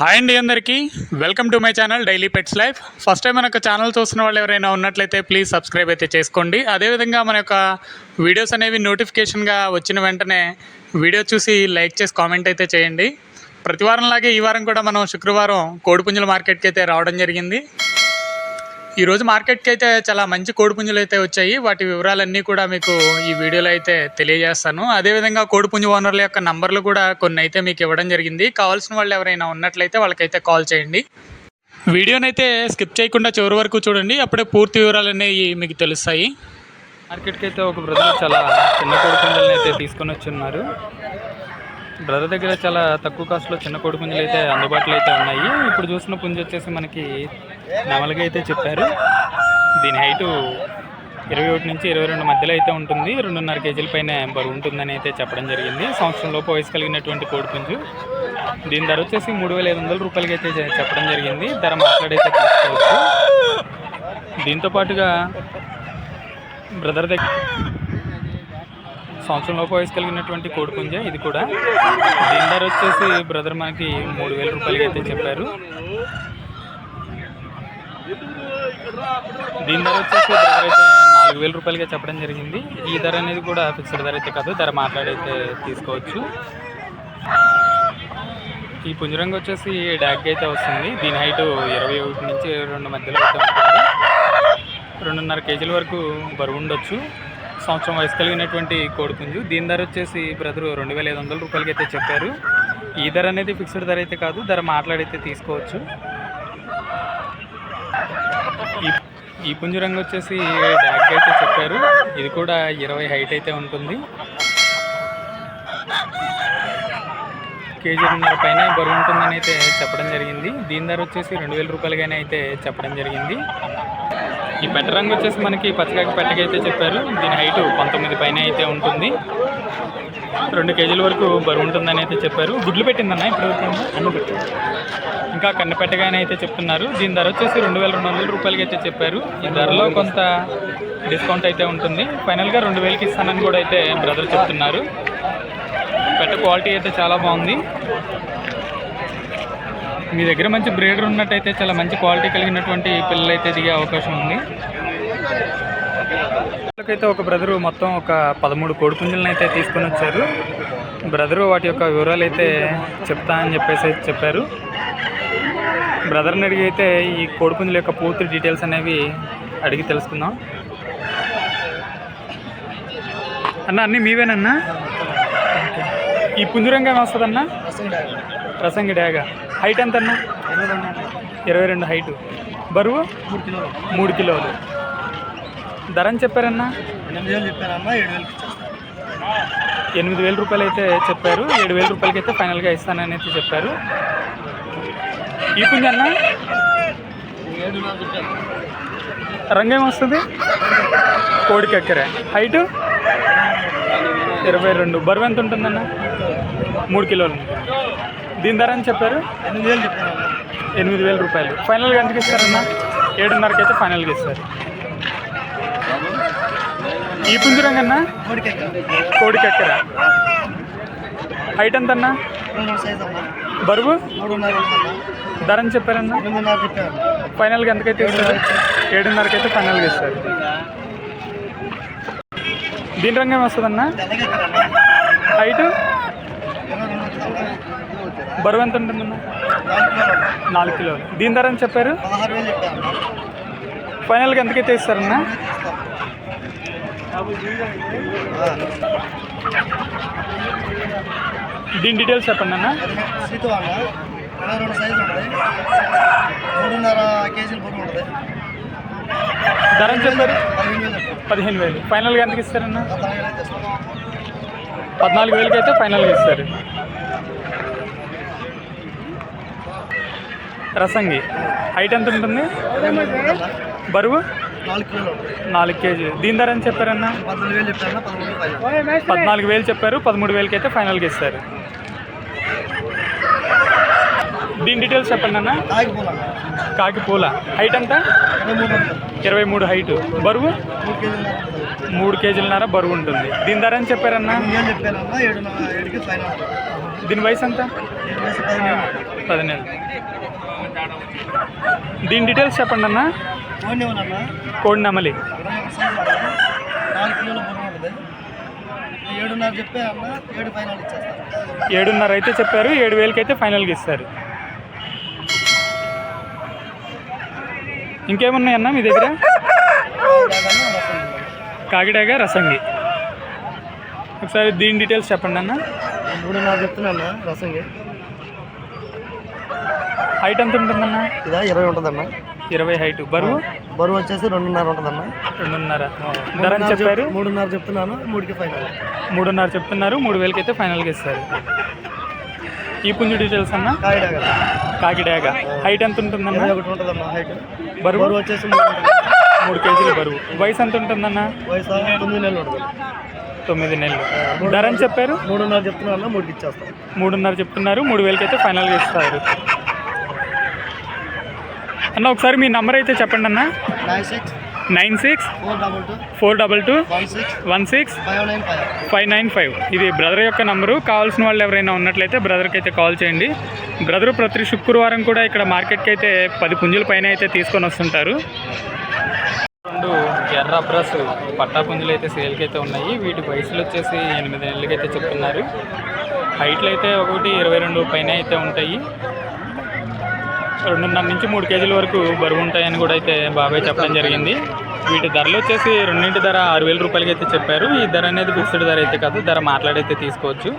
Hi అండి అందరికీ. Welcome to my channel daily pets life first time మన యొక్క ఛానల్ చూస్తున్న వాళ్ళు ఎవరైనా ఉన్నట్లయితే ప్లీజ్ సబ్స్క్రైబ్ అయితే చేసుకోండి. అదేవిధంగా మన యొక్క వీడియోస్ అనేవి నోటిఫికేషన్గా వచ్చిన వెంటనే వీడియో చూసి లైక్ చేసి కామెంట్ అయితే చేయండి. ప్రతి వారంలాగే ఈ వారం కూడా మనం శుక్రవారం కోడిపుంజల మార్కెట్కి అయితే రావడం జరిగింది. ఈరోజు మార్కెట్కి అయితే చాలా మంచి కోడిపుంజులు అయితే వచ్చాయి. వాటి వివరాలన్నీ కూడా మీకు ఈ వీడియోలో అయితే తెలియజేస్తాను. అదేవిధంగా కోడిపుంజు ఓనర్ల యొక్క నంబర్లు కూడా కొన్ని అయితే మీకు ఇవ్వడం జరిగింది. కావాల్సిన వాళ్ళు ఎవరైనా ఉన్నట్లయితే వాళ్ళకైతే కాల్ చేయండి. వీడియోనైతే స్కిప్ చేయకుండా చివరి వరకు చూడండి. అప్పుడే పూర్తి వివరాలు అనేవి మీకు తెలుస్తాయి. మార్కెట్కి అయితే ఒక బ్రదర్ చాలా చిన్న కోడిపుంజులను అయితే తీసుకొని వచ్చి ఉన్నారు. బ్రదర్ దగ్గర చాలా తక్కువ కాస్ట్లో చిన్న కోడి పుంజులు అయితే అందుబాటులో అయితే ఉన్నాయి. ఇప్పుడు చూసిన పుంజు వచ్చేసి మనకి నమలగా అయితే చెప్పారు. దీని హైటు ఇరవై ఒకటి నుంచి ఇరవై రెండు మధ్యలో అయితే ఉంటుంది. రెండున్నర కేజీల పైన బరువు ఉంటుందని అయితే చెప్పడం జరిగింది. సంవత్సరం లోపు వయసు కలిగినటువంటి కోడిపుంజు. దీని ధర వచ్చేసి మూడు వేల ఐదు వందల రూపాయలకి అయితే చెప్పడం జరిగింది. ధర మాట్లాడైతే తీసుకోవచ్చు. దీంతో పాటుగా బ్రదర్ దగ్గర సంవత్సరం లోపు వయసు కలిగినటువంటి కోడిపుంజ ఇది కూడా. దీని ధర వచ్చేసి బ్రదర్ మనకి మూడు వేల రూపాయలకి అయితే చెప్పారు. దీని ధర వచ్చేసి బ్రదర్ అయితే నాలుగు వేల రూపాయలకే చెప్పడం జరిగింది. ఈ ధర అనేది కూడా ఫిక్స్డ్ ధర అయితే కాదు ధర మాట్లాడైతే తీసుకోవచ్చు. ఈ పుంజరంగు వచ్చేసి డాగ్ అయితే వస్తుంది. దీని హైట్ ఇరవై ఒకటి నుంచి రెండు మధ్యలో అయితే ఉంటుంది. రెండున్నర కేజీల వరకు బరువు ఉండొచ్చు. సంవత్సరం వయసు కలిగినటువంటి కోడిపుంజు. దీని ధర వచ్చేసి బ్రదరు రెండు వేల ఐదు వందల రూపాయలకి అయితే చెప్పారు. ఈ ధర అనేది ఫిక్స్డ్ ధర అయితే కాదు ధర మాట్లాడైతే తీసుకోవచ్చు. ఈ ఈ పుంజు రంగు వచ్చేసి డాగ్ అయితే చెప్పారు. ఇది కూడా ఇరవై హైట్ అయితే ఉంటుంది. కేజీన్నర పైన బరువు ఉంటుందని అయితే చెప్పడం జరిగింది. దీని ధర వచ్చేసి రెండు వేల రూపాయలుగానే అయితే చెప్పడం జరిగింది. ఈ పెట్ట రంగు వచ్చేసి మనకి పచ్చకాకి పెట్టకి అయితే చెప్పారు. దీని హైట్ పంతొమ్మిది పైన అయితే ఉంటుంది. రెండు కేజీల వరకు బరువు ఉంటుందని అయితే చెప్పారు. గుడ్లు పెట్టిందన్న ఇప్పుడు అన్ను పెట్టింది ఇంకా కన్ను పెట్టగానే అయితే చెప్తున్నారు. దీని ధర వచ్చేసి రెండు వేల రెండు వందల రూపాయలకి అయితే చెప్పారు. ఈ ధరలో కొంత డిస్కౌంట్ అయితే ఉంటుంది. ఫైనల్గా రెండు వేలకి ఇస్తానని కూడా అయితే బ్రదర్ చెప్తున్నారు. పెట్ట క్వాలిటీ అయితే చాలా బాగుంది. మీ దగ్గర మంచి బ్రీడర్ ఉన్నట్టయితే చాలా మంచి క్వాలిటీ కలిగినటువంటి పిల్లలు అయితే దిగే అవకాశం ఉంది. అయితే ఒక బ్రదరు మొత్తం ఒక పదమూడు కోడిపుంజులను అయితే తీసుకొని వచ్చారు. బ్రదరు వాటి యొక్క వివరాలు అయితే చెప్తా అని చెప్పేసి అయితే చెప్పారు. బ్రదర్ని అడిగి అయితే ఈ కోడిపుంజుల యొక్క పూర్తి డీటెయిల్స్ అనేవి అడిగి తెలుసుకుందాం. అన్న అన్నీ మీవేనన్నా? ఈ పుంజురంగా వస్తుందన్నా రసంగి డ్యాగ హైట్ ఎంత అన్న ఇరవై రెండు హైటు బరువు? మూడు కిలోలు. మూడు కిలోలు ధర అని చెప్పారన్నా? ఎనిమిది వేలు చెప్పారమ్మా ఏడు ఎనిమిది వేల రూపాయలు అయితే చెప్పారు. ఏడు వేల రూపాయలకి అయితే ఫైనల్గా ఇస్తానని అయితే చెప్పారు. ఈ పుంజ అన్న ఏడు రంగేం వస్తుంది? కోడి కక్కరే హైటు ఇరవై రెండు. బరువు ఎంత ఉంటుందన్న? మూడు కిలోలు. దీని ధర అని చెప్పారు? ఎనిమిది వేలు ఎనిమిది వేల రూపాయలు. ఫైనల్గా ఎంతకి ఇస్తారన్న ఏడున్నరకి అయితే ఫైనల్గా ఇస్తారు ఈ పుంజురంగన్న కోడికి కోడి కక్కర హైట్ ఎంత అన్న. బరువు? ధర అని చెప్పారన్న? ఫైనల్గా ఎంతకైతే ఇస్తారు ఏడున్నరకి అయితే ఫైనల్గా ఇస్తారు దీని రంగు వస్తుందన్న? హైట్? బరువు ఎంత ఉంటుందన్న నాలుగు కిలోలు దీని ధర అని చెప్పారు? ఫైనల్గా ఎంతకైతే ఇస్తారన్న? దీని డీటెయిల్స్ చెప్పండి అన్న. రెండు మూడున్నర కేజీలు ఉంటుంది ధర అని చెప్పారు? పదిహేను వేలు. ఫైనల్గా ఎంతకి ఇస్తారన్న? పద్నాలుగు వేలకి అయితే ఫైనల్గా ఇస్తారు. రసంగి. హైట్ ఎంత ఉంటుంది. బరువు? నాలుగు కేజీలు దీని ధర అని చెప్పారన్న? పద్నాలుగు వేలు చెప్పారు. పదమూడు వేలకి అయితే ఫైనల్గా ఇస్తారు. దీని డీటెయిల్స్ చెప్పండి అన్న. కాకి పూల హైట్ ఎంత? ఇరవై మూడు హైటు బరువు? మూడు కేజీలన్నర బరువు ఉంటుంది. దీని ధర అని చెప్పారన్న? దీని వయసు ఎంత? పదిహేను. దీని డీటెయిల్స్ చెప్పండి అన్న. కోడి నెమలి ఏడున్నర అయితే చెప్పారు ఏడు వేలకి అయితే ఫైనల్గా ఇస్తారు. ఇంకేమున్నాయన్న మీ దగ్గర? కాకిడాగా రసంగి. ఒకసారి దీని డీటెయిల్స్ చెప్పండి అన్న. మూడున్నర చెప్తున్నా రసంగి. హైట్ ఎంత ఉంటుందన్న? ఇదా ఇరవై ఉంటుందన్న. ఇరవై హైట్ బరువు? బరువు వచ్చేసి రెండున్నర ఉంటుందన్న. రెండున్నర. ధర ఎంత చెప్పారు? మూడున్నర చెప్తున్నాను మూడుకి ఫైనల్ మూడున్నర చెప్తున్నారు మూడు వేలకి అయితే ఫైనల్గా ఇస్తారు. ఈ పుంజు డీటెయిల్స్ అన్న? కాకిడాగ. హైట్ ఎంత ఉంటుందన్న? ఒకటి ఉంటుందన్న హైట్ బరువు? బరువు వచ్చేసి మూడు కేజీల బరువు. వయసు ఎంత ఉంటుందన్న? వయసు తొమ్మిది నెలలు ఉంటుంది. తొమ్మిది నెలలు. ధర ఎంత చెప్పారు? మూడున్నర చెప్తున్నా మూడుకి ఇచ్చేస్తాం. మూడున్నర చెప్తున్నారు మూడు వేలకి అయితే ఫైనల్గా ఇస్తారు. అన్న ఒకసారి మీ నంబర్ అయితే చెప్పండి అన్న. Nine six four double two one six five nine five ఇది బ్రదర్ యొక్క నంబరు కావాల్సిన వాళ్ళు ఎవరైనా ఉన్నట్లయితే బ్రదర్కి అయితే కాల్ చేయండి. బ్రదర్ ప్రతి శుక్రవారం కూడా ఇక్కడ మార్కెట్కి అయితే పది పుంజుల పైన అయితే తీసుకొని వస్తుంటారు. రెండు ఎర్ర అబ్రస్ పట్టా పుంజులు అయితే సేల్కి అయితే ఉన్నాయి. వీటి వయసులు వచ్చేసి ఎనిమిది నెలలకి అయితే చెప్తున్నారు. హైట్లు అయితే ఒకటి ఇరవై రెండు పైన అయితే ఉంటాయి. రెండున్నర నుంచి మూడు కేజీల వరకు బరువు ఉంటాయని కూడా అయితే బాబాయ్ చెప్పడం జరిగింది. వీటి ధరలు వచ్చేసి రెండింటి ధర ఆరు వేల రూపాయలకి అయితే చెప్పారు. ఈ ధర అనేది ఫిక్స్డ్ ధర అయితే కాదు ధర మాట్లాడైతే తీసుకోవచ్చు.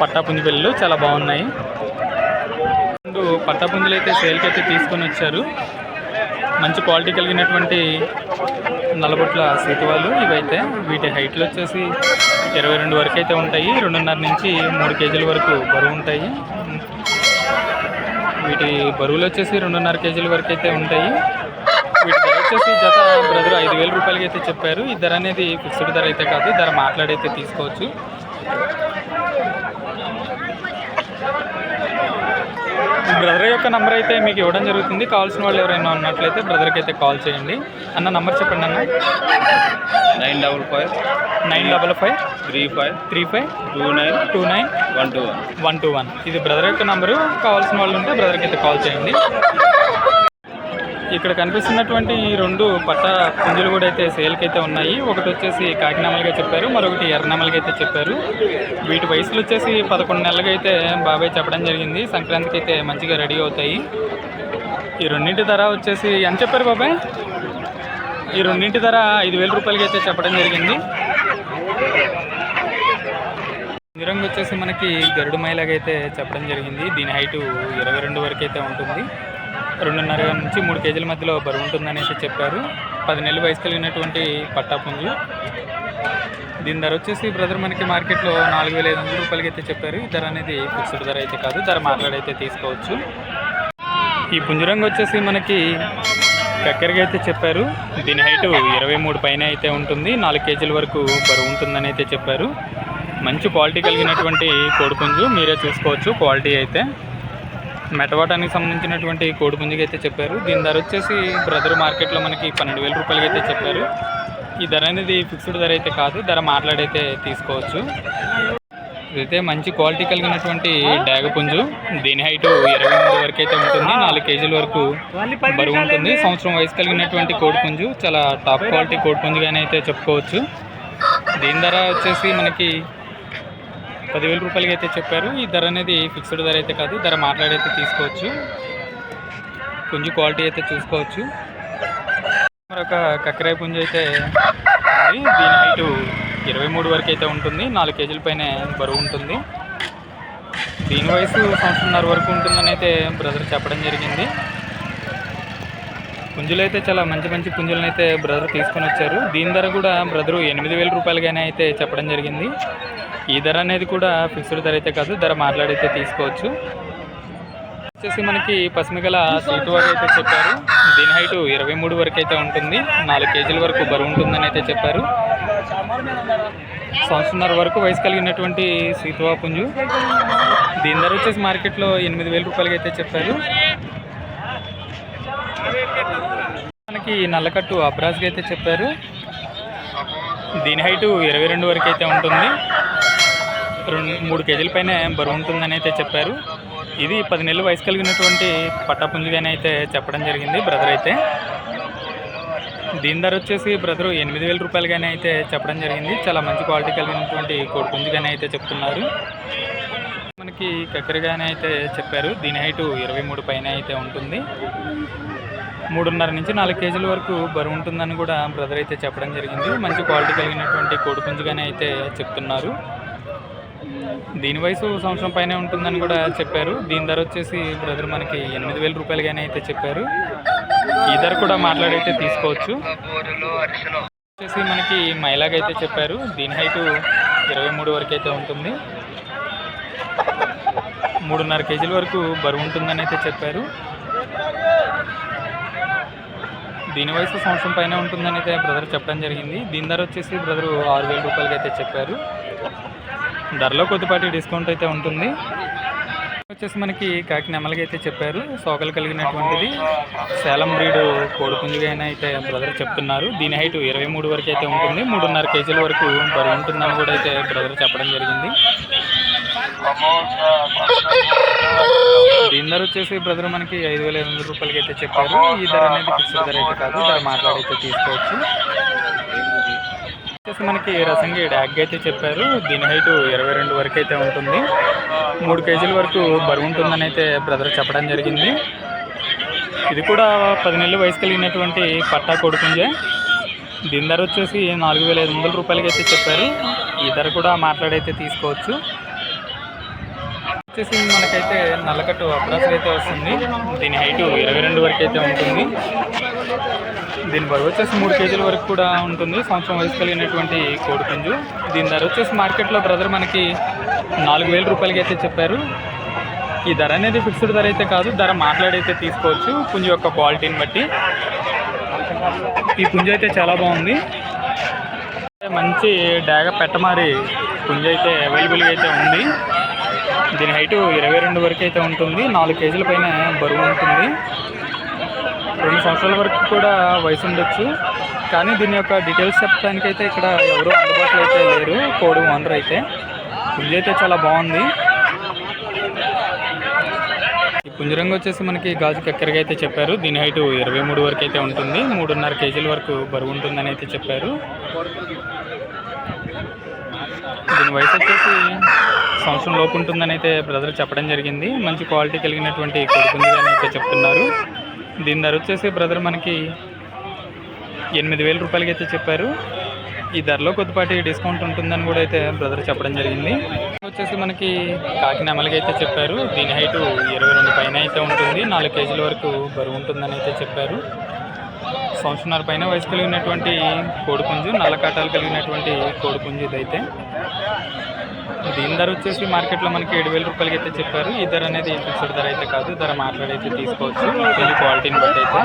పట్టా చాలా బాగున్నాయి. రెండు పట్టాపుంజులు అయితే సేల్కి అయితే తీసుకొని వచ్చారు. మంచి క్వాలిటీ కలిగినటువంటి నలబొట్ల సీతువాలు ఇవైతే. వీటి హైట్లు వచ్చేసి ఇరవై రెండు వరకు అయితే ఉంటాయి. రెండున్నర నుంచి మూడు కేజీల వరకు బరువు ఉంటాయి. వీటి బరువులు వచ్చేసి రెండున్నర కేజీల వరకు అయితే ఉంటాయి. వీటి ధర వచ్చేసి జత బ్రదర్ ఐదు వేల రూపాయలకి అయితే చెప్పారు. ఈ ధర అనేది ఫిక్స్డ్ ధర అయితే కాదు. ధర మాట్లాడైతే తీసుకోవచ్చు. బ్రదర్ యొక్క నంబర్ అయితే మీకు ఇవ్వడం జరుగుతుంది. కావాల్సిన వాళ్ళు ఎవరైనా ఉన్నట్లయితే బ్రదర్కి అయితే కాల్ చేయండి. అన్న నంబర్ చెప్పండి అన్న. Nine double five nine double five three five three five two nine two nine one two one. One two one. ఇది బ్రదర్ యొక్క నంబరు. కావాల్సిన వాళ్ళు ఉంటే బ్రదర్కి అయితే కాల్ చేయండి. ఇక్కడ కనిపిస్తున్నటువంటి ఈ రెండు పట్ట పుంజులు కూడా అయితే సేల్కి అయితే ఉన్నాయి. ఒకటి వచ్చేసి కాకినామలుగా చెప్పారు మరొకటి ఎర్రనామలుగా అయితే చెప్పారు. వీటి వయసులు వచ్చేసి పదకొండు నెలలుగా అయితే బాబాయ్ చెప్పడం జరిగింది. సంక్రాంతికి అయితే మంచిగా రెడీ అవుతాయి. ఈ రెండింటి ధర వచ్చేసి ఎంత చెప్పారు బాబాయ్? ఈ రెండింటి ధర ఐదు వేల రూపాయలకి అయితే చెప్పడం జరిగింది. రంగు వచ్చేసి మనకి గరుడు మైలాగైతే అయితే చెప్పడం జరిగింది. దీని హైటు ఇరవై రెండు వరకు అయితే ఉంటుంది. రెండున్నర నుంచి మూడు కేజీల మధ్యలో బరువు ఉంటుందనేసి అయితే చెప్పారు. పది నెలలు వయసు కలిగినటువంటి పట్టా పుంజు దీని ధర వచ్చేసి బ్రదర్ మనకి మార్కెట్లో నాలుగు వేల ఐదు వందల రూపాయలకి అయితే చెప్పారు. ఈ ధర అనేది ఫిక్స్డ్ ధర అయితే కాదు. ధర మాట్లాడైతే తీసుకోవచ్చు. ఈ పుంజరంగు వచ్చేసి మనకి కక్కెరగా అయితే చెప్పారు. దీని హైట్ ఇరవై మూడు పైన అయితే ఉంటుంది. నాలుగు కేజీల వరకు బరువు ఉంటుందని అయితే చెప్పారు. మంచి క్వాలిటీ కలిగినటువంటి కోడిపుంజు మీరే చూసుకోవచ్చు. క్వాలిటీ అయితే మెటవాటానికి సంబంధించినటువంటి కోడిపుంజుకి అయితే చెప్పారు. దీని ధర వచ్చేసి బ్రదర్ మార్కెట్లో మనకి పన్నెండు వేల రూపాయలకి అయితే చెప్పారు. ఈ ధర అనేది ఫిక్స్డ్ ధర అయితే కాదు ధర మాట్లాడైతే తీసుకోవచ్చు. ఇదైతే మంచి క్వాలిటీ కలిగినటువంటి డాగ పుంజు. దీని హైట్ ఇరవై మూడు వరకు అయితే ఉంటుంది నాలుగు కేజీల వరకు బరువు ఉంటుంది. సంవత్సరం వయసు కలిగినటువంటి కోడి పుంజు చాలా టాప్ క్వాలిటీ కోడి పుంజుగానే అయితే చెప్పుకోవచ్చు. దీని ధర వచ్చేసి మనకి పదివేల రూపాయలకి అయితే చెప్పారు. ఈ ధర అనేది ఫిక్స్డ్ ధర అయితే కాదు. ధర మాట్లాడైతే తీసుకోవచ్చు. పుంజు క్వాలిటీ అయితే చూసుకోవచ్చు. మరొక కక్కరాయ పుంజు అయితే ఉంది. దీని హైటు ఇరవై మూడు వరకు అయితే ఉంటుంది. నాలుగు కేజీల పైన బరువు ఉంటుంది. దీని వయసు సంవత్సరంన్నర వరకు ఉంటుందని అయితే బ్రదర్ చెప్పడం జరిగింది. పుంజులు అయితే చాలా మంచి మంచి పుంజులను అయితే బ్రదర్ తీసుకొని వచ్చారు. దీని ధర కూడా బ్రదరు ఎనిమిది వేల రూపాయలుగానే అయితే చెప్పడం జరిగింది. ఈ ధర అనేది కూడా ఫిక్స్డ్ ధర అయితే కాదు ధర మాట్లాడైతే తీసుకోవచ్చు. వచ్చేసి మనకి పసిమిగల వరకు అయితే చెప్పారు. దీని హైట్ ఇరవై మూడు వరకు అయితే ఉంటుంది. నాలుగు కేజీల వరకు బరువు ఉంటుందని అయితే చెప్పారు. సంవత్సరంన్నర వరకు వయసు కలిగినటువంటి సీతువా పుంజు. దీని ధర వచ్చేసి మార్కెట్లో ఎనిమిది వేల రూపాయలకి అయితే చెప్పారు. మనకి నల్లకట్టు అబ్రాజ్గా అయితే చెప్పారు. దీని హైటు ఇరవై రెండు వరకు అయితే ఉంటుంది. రెండు మూడు కేజీల పైన బరువు ఉంటుందని అయితే చెప్పారు. ఇది పది నెలలు వయసు కలిగినటువంటి పట్టాపుంజిగానే అయితే చెప్పడం జరిగింది బ్రదర్ అయితే. దీని ధర వచ్చేసి బ్రదరు ఎనిమిది వేల రూపాయలుగానే అయితే చెప్పడం జరిగింది. చాలా మంచి క్వాలిటీ కలిగినటువంటి కోడిపుంజిగానే అయితే చెప్తున్నారు. మనకి కక్కరిగానే అయితే చెప్పారు. దీని హైటు ఇరవై మూడు పైన అయితే ఉంటుంది. మూడున్నర నుంచి నాలుగు కేజీల వరకు బరువు ఉంటుందని కూడా బ్రదర్ అయితే చెప్పడం జరిగింది. మంచి క్వాలిటీ కలిగినటువంటి కోడిపుంజిగానే అయితే చెప్తున్నారు. దీని వయసు సంవత్సరం పైనే ఉంటుందని కూడా చెప్పారు. దీని ధర వచ్చేసి బ్రదర్ మనకి ఎనిమిది వేల రూపాయలుగానే అయితే చెప్పారు. ఈ ధర కూడా మాట్లాడైతే తీసుకోవచ్చు. వచ్చేసి మనకి మైలాగ్ అయితే చెప్పారు. దీని హైట్ ఇరవై మూడు వరకు అయితే ఉంటుంది. మూడున్నర కేజీల వరకు బరువు ఉంటుందని అయితే చెప్పారు. దీని వయసు సంవత్సరం పైన ఉంటుందని అయితే బ్రదర్ చెప్పడం జరిగింది. దీని ధర వచ్చేసి బ్రదర్ ఆరు వేల రూపాయలకి అయితే చెప్పారు. ధరలో కొద్దిపాటి డిస్కౌంట్ అయితే ఉంటుంది. వచ్చేసి మనకి కాకి నెమలకి అయితే చెప్పారు. సోకలు కలిగినటువంటిది. సేలం బ్రీడ్ కోడిపుంజిగా అయితే బ్రదర్ చెప్తున్నారు. దీని హైట్ ఇరవై మూడు వరకు అయితే ఉంటుంది. మూడున్నర కేజీల వరకు బరువు ఉంటుందని కూడా అయితే బ్రదర్ చెప్పడం జరిగింది. దీని ధర వచ్చేసి బ్రదర్ మనకి ఐదు వేల ఎనిమిది రూపాయలకి అయితే చెప్పారు. ఈ ధర అనేది ఫిక్స్డ్ ధర అయితే కాదు. ధర మాట్లాడైతే తీసుకోవచ్చు. వచ్చేసి మనకి రసంగి డ్యాగ్ అయితే చెప్పారు. దీని హైట్ ఇరవై రెండు వరకు అయితే ఉంటుంది. మూడు కేజీల వరకు బరువు ఉంటుందని అయితే బ్రదర్ చెప్పడం జరిగింది. ఇది కూడా పది నెలలు వయసు కలిగినటువంటి పట్టా కొడుకుంజే దీని ధర వచ్చేసి నాలుగు వేల ఐదు వందల రూపాయలకి అయితే చెప్పారు. ఈ ధర కూడా మాట్లాడైతే తీసుకోవచ్చు. వచ్చేసి మనకైతే నల్లకట్టు అప్రాసులు అయితే వస్తుంది. దీని హైట్ ఇరవై రెండు వరకు అయితే ఉంటుంది. దీని బరువు వచ్చేసి మూడు కేజీల వరకు కూడా ఉంటుంది. సంవత్సరం వయసు కలిగినటువంటి కోడిపుంజు. దీని ధర వచ్చేసి మార్కెట్లో బ్రదర్ మనకి నాలుగు వేల రూపాయలకి అయితే చెప్పారు. ఈ ధర అనేది ఫిక్స్డ్ ధర అయితే కాదు. ధర మాట్లాడైతే తీసుకోవచ్చు. పుంజు యొక్క క్వాలిటీని బట్టి. ఈ పుంజు అయితే చాలా బాగుంది. మంచి డాగ పెట్టమారి పుంజు అయితే అవైలబుల్గా అయితే ఉంది. దీని హైటు ఇరవై రెండు వరకు అయితే ఉంటుంది. నాలుగు కేజీల పైన బరువు ఉంటుంది. రెండు సంవత్సరాల వరకు కూడా వయసు ఉండొచ్చు. కానీ దీని యొక్క డీటెయిల్స్ చెప్పడానికి అయితే ఇక్కడ ఎవరు అందుబాటులో అయితే లేరు. కోడి ఓనర్ అయితే. పుంజు అయితే చాలా బాగుంది. ఈ పుంజరంగు వచ్చేసి మనకి గాజు కక్కెరగా అయితే చెప్పారు. దీని హైట్ ఇరవై మూడు వరకు అయితే ఉంటుంది. మూడున్నర కేజీల వరకు బరువు ఉంటుందని అయితే చెప్పారు. దీని వయసు వచ్చేసి సంవత్సరం లోపు ఉంటుందని అయితే బ్రదర్ చెప్పడం జరిగింది. మంచి క్వాలిటీ కలిగినటువంటి కొడుకుంది అని అయితే చెప్తున్నారు. దీని ధర వచ్చేసి బ్రదర్ మనకి ఎనిమిది వేల రూపాయలకి అయితే చెప్పారు. ఈ ధరలో కొద్దిపాటి డిస్కౌంట్ ఉంటుందని కూడా అయితే బ్రదర్ చెప్పడం జరిగింది. వచ్చేసి మనకి కాకినామలకి అయితే చెప్పారు. దీని హైట్ ఇరవై రెండు పైన అయితే ఉంటుంది. నాలుగు కేజీల వరకు బరువు ఉంటుందని అయితే చెప్పారు. సంవత్సరాల పైన వయసు కలిగినటువంటి కోడిపుంజు నల్ల కాటాలు కలిగినటువంటి కోడిపుంజు ఇదైతే. దీని ధర వచ్చేసి మార్కెట్లో మనకి ఏడు వేల రూపాయలకి అయితే చెప్పారు. ఈ ధర అనేది ఫిక్స్డ్ ధర అయితే కాదు. ధర మాట్లాడైతే తీసుకోవచ్చు. ఇది క్వాలిటీని బట్టి అయితే.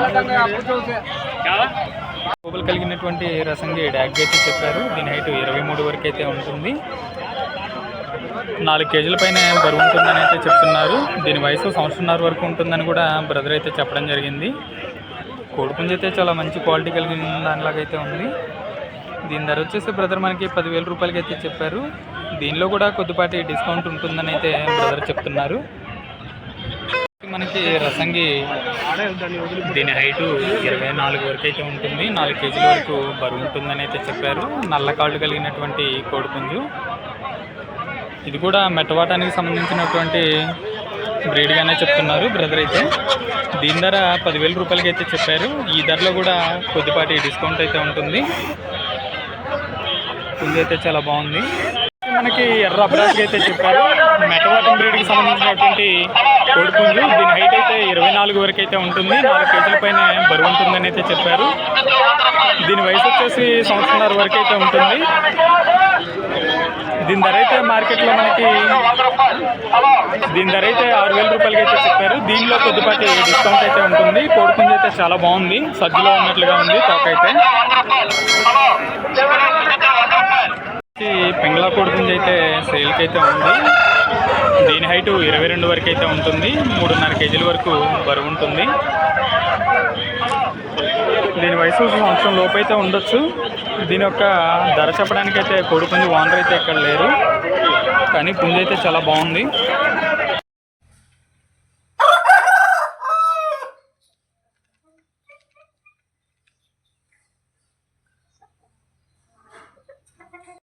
లోపల కలిగినటువంటి రసంగి డ్యాగ్ అయితే చెప్పారు. దీని హైట్ ఇరవై మూడు వరకు అయితే ఉంటుంది. నాలుగు కేజీల పైన బరువు ఉంటుందని అయితే చెప్తున్నారు. దీని వయసు సంవత్సరంన్నర వరకు ఉంటుందని కూడా బ్రదర్ అయితే చెప్పడం జరిగింది. కోడిపుంజ అయితే చాలా మంచి క్వాలిటీ కలిగిన దానిలాగైతే ఉంది. దీని ధర వచ్చేసి బ్రదర్ మనకి పదివేల రూపాయలకి అయితే చెప్పారు. దీనిలో కూడా కొద్దిపాటి డిస్కౌంట్ ఉంటుందని అయితే బ్రదర్ చెప్తున్నారు. మనకి రసంగి దీని హైటు ఇరవై నాలుగు వరకు అయితే ఉంటుంది. నాలుగు కేజీల వరకు బరువు ఉంటుందని అయితే చెప్పారు. నల్ల కాళ్ళు కలిగినటువంటి కోడిపుంజు. ఇది కూడా మెట్టవాటానికి సంబంధించినటువంటి బ్రీడ్గానే చెప్తున్నారు బ్రదర్ అయితే. దీని ధర పదివేల రూపాయలకి అయితే చెప్పారు. ఈ ధరలో కూడా కొద్దిపాటి డిస్కౌంట్ అయితే ఉంటుంది. పుంజు అయితే చాలా బాగుంది. మనకి ఎర్ర అబ్రాజ్కి అయితే చెప్పారు. మెటవాటం బ్రీడ్కి సంబంధించినటువంటి కోడిపుంజు దీని హైట్ అయితే ఇరవై నాలుగు వరకు అయితే ఉంటుంది. నాలుగు కేజీల పైన బరువు ఉంటుందని అయితే చెప్పారు. దీని వయసు వచ్చేసి సంవత్సరంన్నర వరకు అయితే ఉంటుంది. దీని ధర అయితే మార్కెట్లో మనకి దీని ధర అయితే ఆరు వేల రూపాయలకి అయితే చెప్పారు. దీనిలో కొద్దిపాటి డిస్కౌంట్ అయితే ఉంటుంది. కోడిపుంజు అయితే చాలా బాగుంది. సజ్జలో ఉన్నట్లుగా ఉంది తోక అయితే ఈ పింగళా అయితే సేల్కి అయితే ఉంది. దీని హైట్ ఇరవై రెండు వరకు అయితే ఉంటుంది. మూడున్నర కేజీల వరకు బరువు ఉంటుంది. దీని వయసు సంవత్సరం లోపు అయితే ఉండొచ్చు. దీని యొక్క ధర చెప్పడానికి అయితే కోడిపుంజు ఓనర్ అయితే ఇక్కడ లేరు. కానీ పుంజు అయితే చాలా బాగుంది.